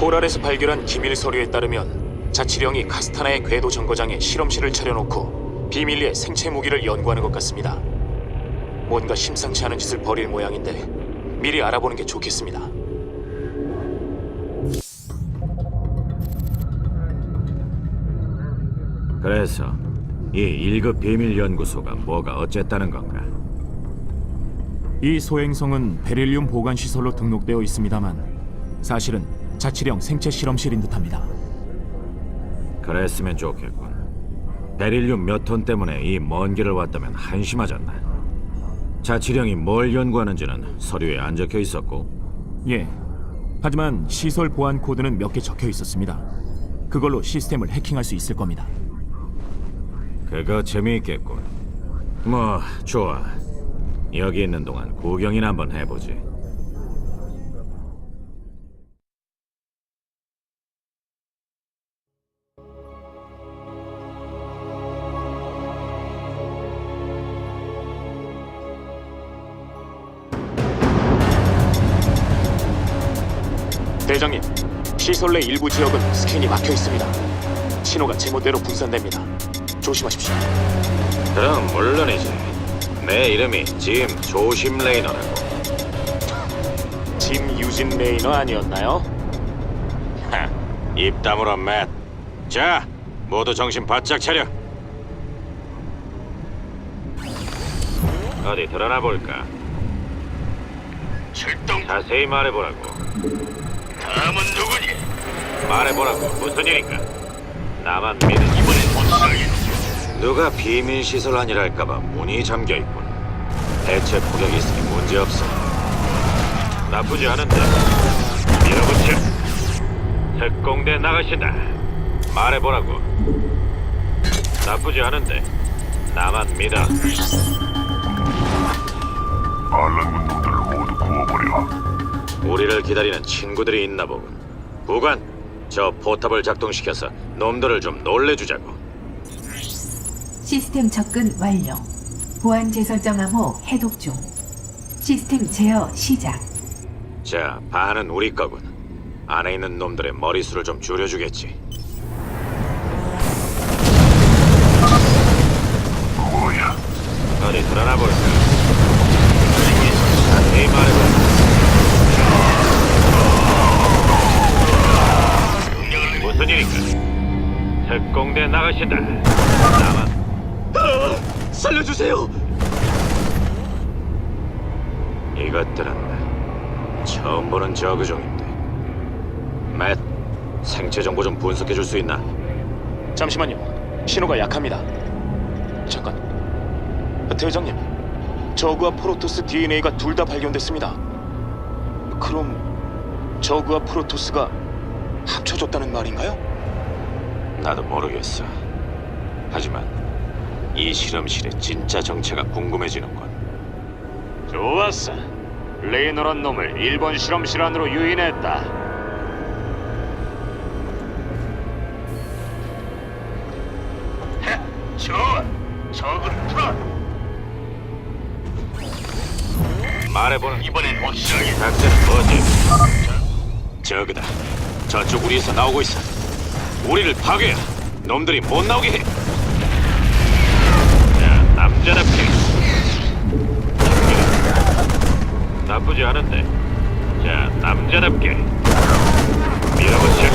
코랄에서 발견한 기밀 서류에 따르면 자치령이 카스타나의 궤도 정거장에 실험실을 차려놓고 비밀리에 생체 무기를 연구하는 것 같습니다. 뭔가 심상치 않은 짓을 벌일 모양인데 미리 알아보는 게 좋겠습니다. 그래서 이 1급 비밀 연구소가 뭐가 어쨌다는 건가? 이 소행성은 베릴륨 보관 시설로 등록되어 있습니다만 사실은 자치령 생체 실험실인 듯합니다. 그랬으면 좋겠군. 베릴륨 몇 톤 때문에 이 먼 길을 왔다면 한심하잖나. 자치령이 뭘 연구하는지는 서류에 안 적혀 있었고 예. 하지만 시설 보안 코드는 몇 개 적혀 있었습니다. 그걸로 시스템을 해킹할 수 있을 겁니다. 그거 재미있겠군. 뭐 좋아. 여기 있는 동안 구경이나 한번 해보지. 시설 내 일부 지역은 스캔이 막혀 있습니다. 신호가 제멋대로 분산됩니다. 조심하십시오. 그럼 물론이지. 내 이름이 짐 조심 레이너라고. 짐 유진 레이너 아니었나요? 하, 입 다물어 맷. 자, 모두 정신 바짝 차려. 어디 드러나 볼까? 출동 자세히 말해보라고. 다음은 누구니? 말해보라고. 무슨 일인가? 나만 믿은 이번엔 못 살겠 누가 비밀 시설 아니랄까봐 문이 잠겨 있군. 대체 포격이 있으니 문제 없어. 나쁘지 않은데. 밀어붙여. 특공대 나가신다. 말해보라고. 나쁘지 않은데. 나만 믿어. 반란군 놈들을 모두 구워버려. 우리를 기다리는 친구들이 있나 보군. 부관, 저 포탑을 작동시켜서 놈들을 좀 놀래주자고. 시스템 접근 완료. 보안 재설정 암호 해독 중. 시스템 제어 시작. 자, 반은 우리 거군. 안에 있는 놈들의 머리수를 좀 줄여주겠지. 뭐야? 어디 드러나 볼까? 자세히 말해봐. 무슨 일인가? 특공대 나가신다. 나만 살려주세요. 이것들은 처음 보는 저그종인데. 맷, 생체 정보 좀 분석해 줄 수 있나? 잠시만요. 신호가 약합니다. 잠깐. 대장님, 저그와 프로토스 DNA가 둘 다 발견됐습니다. 그럼 저그와 프로토스가 합쳐졌다는 말인가요? 나도 모르겠어. 하지만 이 실험실의 진짜 정체가 궁금해지는군. 좋았어. 레이너란 놈을 일본 실험실 안으로 유인했다. 좋아. 적은 풀어. 말해보는 이번엔 확실하게. 작전은 뭐지? 저그다. 저쪽 우리에서 나오고 있어. 우리를 파괴해. 놈들이 못 나오게 해. 자, 남자답게. 나쁘지 않은데. 자, 남자답게. 밀어붙여.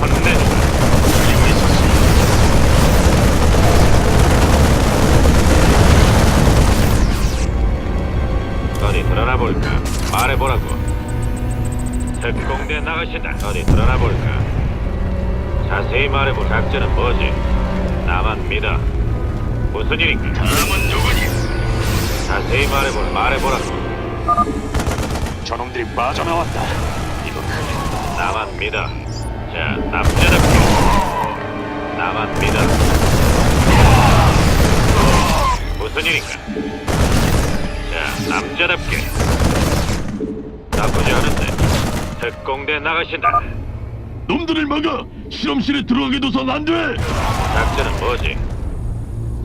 혼내주마. 그리고 있었어. 어디 드러나 볼까? 말해보라고. 특공대 나가신다. 어디 드러나 볼까? 자세히 말해보. 작전은 뭐지? 나만 믿어. 무슨 일인가? 다음은 누구니? 자세히 말해보. 말해보라고. 저놈들이 빠져나왔다. 이거 큰일. 나만 믿어. 자, 남자답게. 나만 믿어. 무슨 일인가? 자, 남자답게. 나쁘지 않은데. 특공대 나가신다. 놈들을 막아. 실험실에 들어가게 둬선 안 돼. 작전은 뭐지?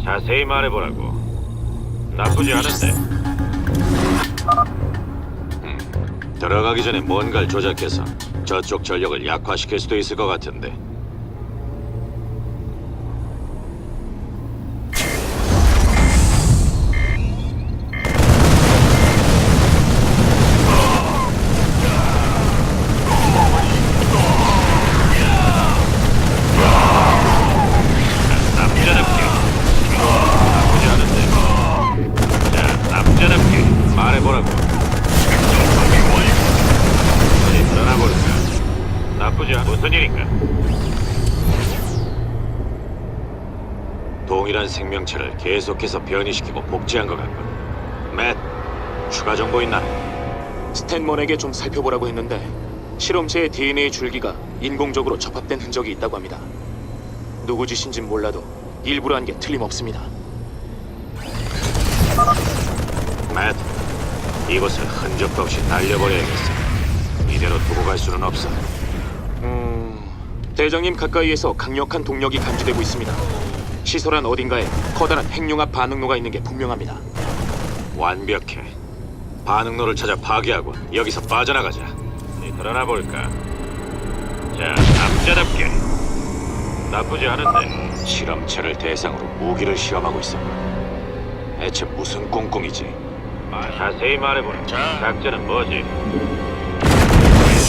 자세히 말해보라고. 나쁘지 않은데. 음, 들어가기 전에 뭔가를 조작해서 저쪽 전력을 약화시킬 수도 있을 것 같은데. 계속해서 변이시키고 복제한 것 같군. 맷, 추가 정보 있나? 스탠먼에게 좀 살펴보라고 했는데 실험체의 DNA 줄기가 인공적으로 접합된 흔적이 있다고 합니다. 누구 짓인진 몰라도 일부러 한 게 틀림없습니다. 맷, 이곳을 흔적도 없이 날려버려야겠어. 이대로 두고 갈 수는 없어. 음, 대장님 가까이에서 강력한 동력이 감지되고 있습니다. 시설 안 어딘가에 커다란 핵융합 반응로가 있는 게 분명합니다. 완벽해. 반응로를 찾아 파괴하고 여기서 빠져나가자. 어디 드러나 볼까? 자 남자답게 나쁘지 않은데 실험체를 대상으로 무기를 시험하고 있어. 대체 무슨 꽁꽁이지? 말 자세히 말해보라 자. 작전은 뭐지?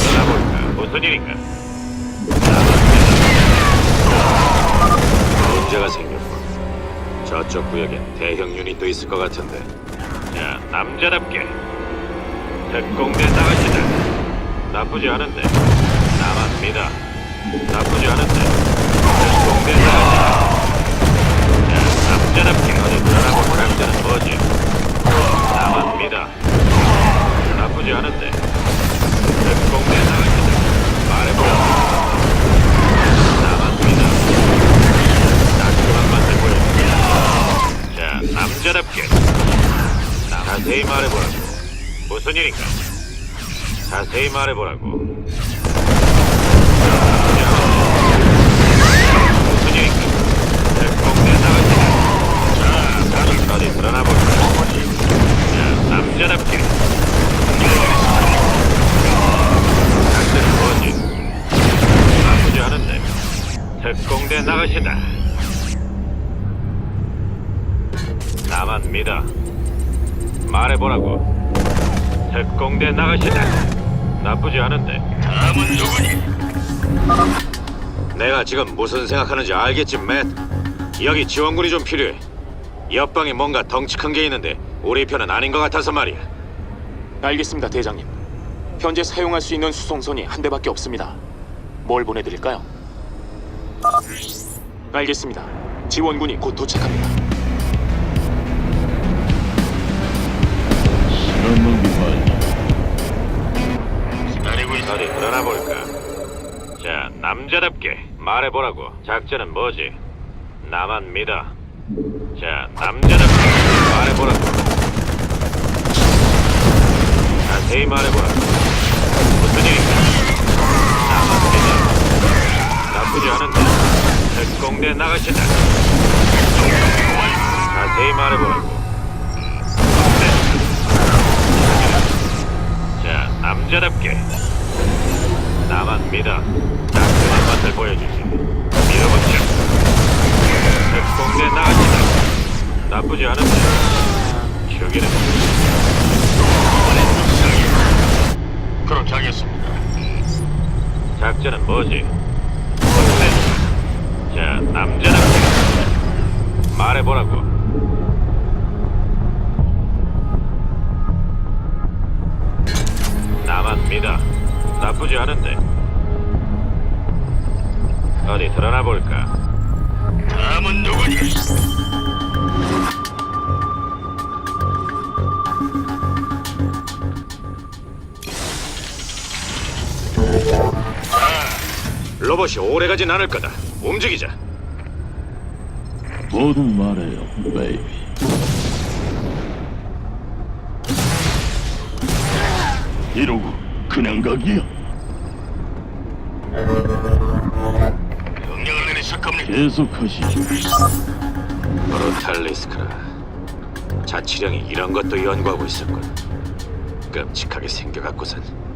떠나볼까 무슨 일인가? 문제가 생겼고 저쪽 구역엔 대형 유닛도 있을 것 같은데. 자 남자답게. 특공대 나가시다. 나쁘지 않은데. 믿어 나쁘지 않은데. 특공대 나가시다. 자 남자답게. 어디 드러나볼 작전은 뭐지? 믿어 나쁘지 않은데. 특공대 나가시다. 말해보라 남자답게 자세히 말해보라고. 무슨 일인가? 자세히 말해보라고. 무슨 일인가? 나가시다. 자, 다들 어디 드러나볼까? 자, 남자답게. 특공대 나가시다. 믿어. 말해보라고. 특공대 나가시다. 나쁘지 않은데. 다음은 누구니? 내가 지금 무슨 생각하는지 알겠지, 맷? 여기 지원군이 좀 필요해. 옆방에 뭔가 덩치 큰 게 있는데 우리 편은 아닌 것 같아서 말이야. 알겠습니다, 대장님. 현재 사용할 수 있는 수송선이 한 대밖에 없습니다. 뭘 보내드릴까요? 알겠습니다. 지원군이 곧 도착합니다. 드러나볼까? 자, 남자답게 말해보라고. 작전은 뭐지? 나만 믿어. 자, 남자답게 말해보라고. 자세히 말해보라고. 무슨 일인가? 나만 믿어. 나쁘지 않은데. 특공대 나가신다. 말해보라고. 나만 믿어. 나쁘지 않은데. 어디 드러나 볼까? 다음은 누구니? 로봇이 오래가진 않을 거다. 움직이자. 모두 말해요, 베이비. 이러고 그냥 가기야? 명령을 내리실 겁니까? 계속하시죠. 브루탈리스크라. 자치령이 이런 것도 연구하고 있었군. 끔찍하게 생겨갖고선.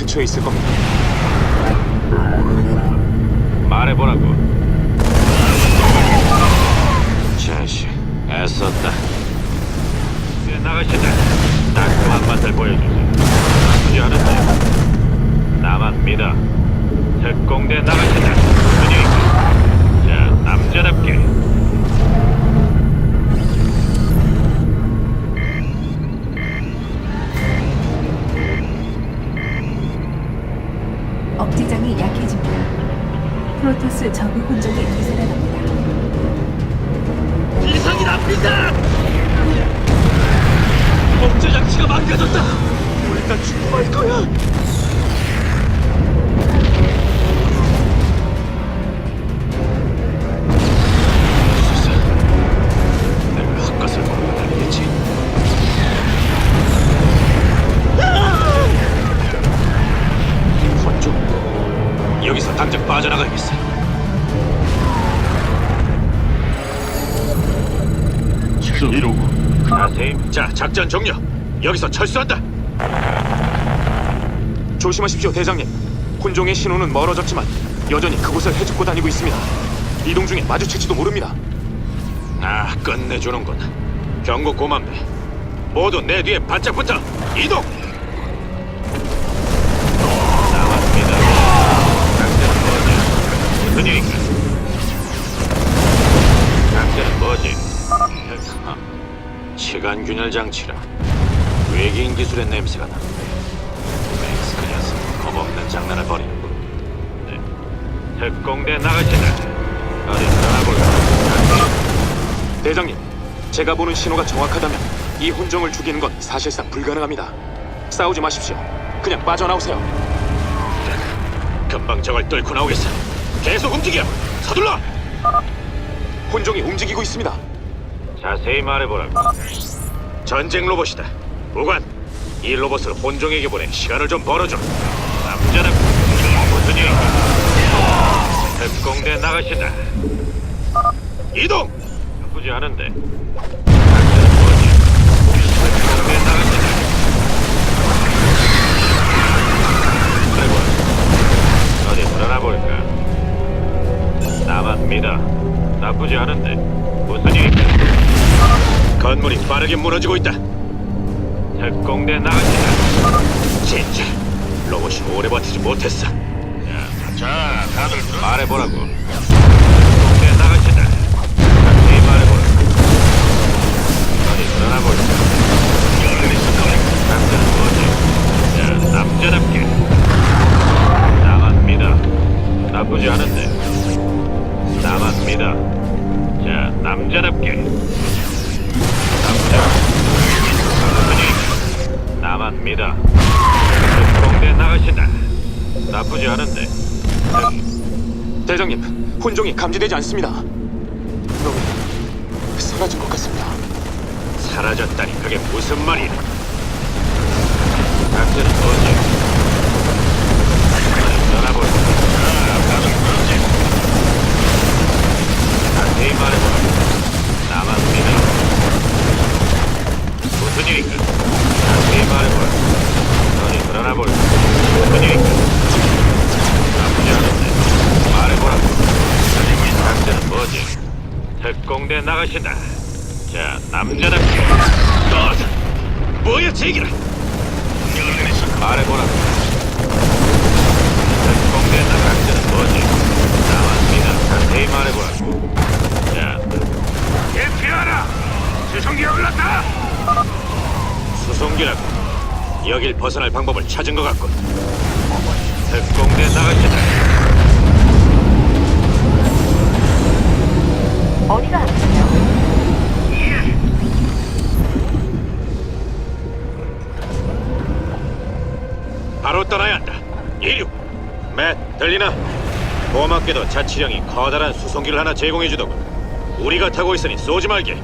근처에 있을 겁니다. 억제장이 약해집니다. 프로토스 적의 혼종이 되살아납니다. 이상이 납니다. 억제 장치가 망가졌다. 우리 다 죽어갈 거야. 당장 빠져나가야겠어. 지금 이러고 자세히 자, 작전 종료. 여기서 철수한다. 조심하십시오, 대장님. 혼종의 신호는 멀어졌지만 여전히 그곳을 헤집고 다니고 있습니다. 이동 중에 마주칠지도 모릅니다. 아, 끝내주는군. 경고 고만배. 모두 내 뒤에 바짝 붙어. 이동. 장치라. 외계인 기술의 냄새가 나. 맥스 그 녀석 겁없는 장난을 벌이는군. 특공대 나가시다. 어디 드러나 볼까? 대장님, 제가 보는 신호가 정확하다면 이 혼종을 죽이는 건 사실상 불가능합니다. 싸우지 마십시오. 그냥 빠져나오세요. 금방 저걸 뚫고 나오겠어. 계속 움직여. 서둘러. 혼종이 움직이고 있습니다. 자세히 말해보라고. 전쟁 로봇이다. 무관, 이 로봇을 혼종에게 보내 시간을 좀 벌어줘. 남자는 무슨 일인가? 특공대 나가시다. 이동. 나쁘지 않은데. 작전은 뭐지? 특공대 나가시다. 아이고, 어디 드러나 볼까? 믿어. 나쁘지 않은데. 빠르게 무너지고 있다. 특공대 나가시다. 진짜 로봇이 오래 버티지 못했어. 자, 다들 말해보라고. 특공대 나가시다. 자세히 말해보라고. 어디 볼까? 감지되지 않습니다. 놈이 사라진 것 같습니다. 사라졌다니 그게 무슨 말이야? 자세히 말해보라. 나만 믿어. 무슨? 무슨 일인가? 나쁘지 않은데. 말해보라고. 작전은 뭐지? 특공대 나가신다. 자, 남자답게. 너, 뭐야 제기라? 말해보라고. 특공대 나가시는 뭐지? 나만 믿어. 자세히 말해보라고. 자, 대피하라. 수송기가 올랐다. 수송기라고. 여길 벗어날 방법을 찾은 것 같군. 특공대 나가시다. 어디가 아프세요? 바로 떠나야 한다. 이륙. 맷, 들리나? 고맙게도 자치령이 커다란 수송기를 하나 제공해주더군. 우리가 타고 있으니 쏘지 말게.